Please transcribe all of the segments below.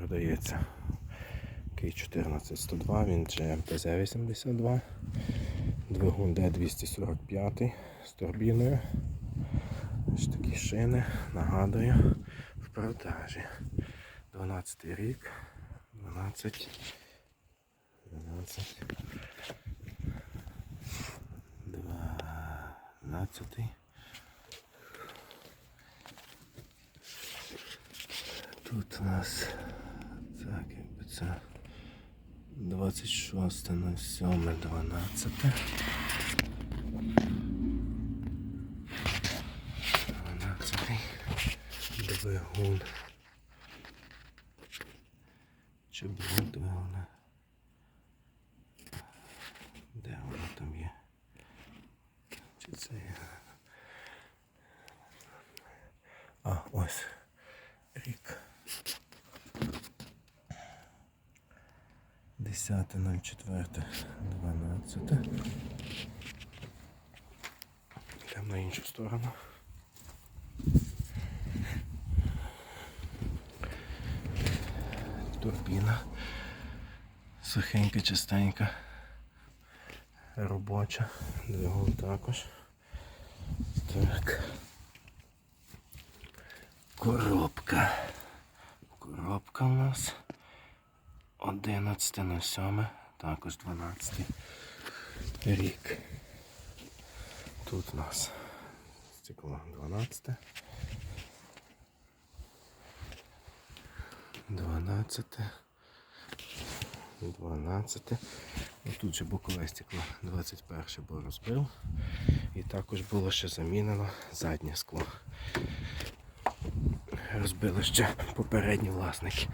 продається. Кий 14102, він GMPZ82. Двигун D245 з турбіною. Ось такі шини, нагадую, в продажі. 12 рік. 12. 12. 12. Тут у нас це 26 на 7, 12. 12. Двигун. Чи було двигуна? Де воно там є? Чи це є? А, ось. Рік. 10.04.12. Йдемо на іншу сторону. Турбіна. Сухенька, чистенька. Робоча. Двигун також. Так. Коробка. Коробка у нас 11.07, також 12 рік. Тут у нас стекло 12. 12. 12. Ну, Тут же бокове стекло 21 бо розбив. І також було ще замінено заднє скло. Розбили ще попередні власники.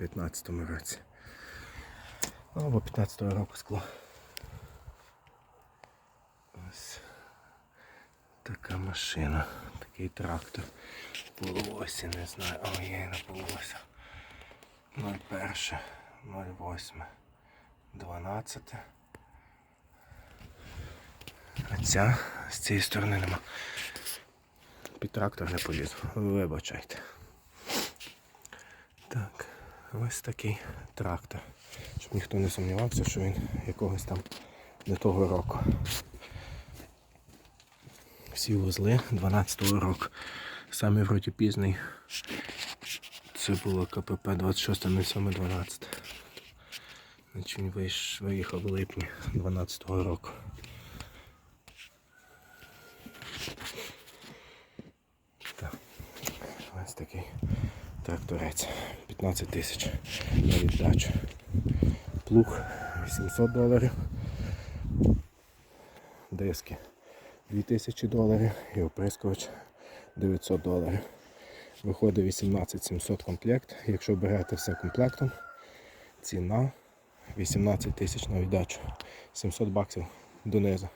У 15-му році. Ну, або 15-го року скло. Ось така машина, такий трактор. Полуосі, не знаю. О, є на полуосі. 01, 08, 12. А ця з цієї сторони нема. Під трактор не полізу. Вибачайте. Ось такий трактор. Щоб ніхто не сумнівався, що він якогось там не того року. Всі вузли 12-го року. Саме вроді пізний. Це було КПП 26.07.12. Значить він виїхав в липні 12-го року. Так. Ось такий тракторець. 15 тисяч на віддачу. Плуг 800 доларів. Диски 2000 доларів і оприскувач 900 доларів. Виходить 18 700 комплект. Якщо берете все комплектом, ціна 18 тисяч на віддачу. 700 баксів донизу.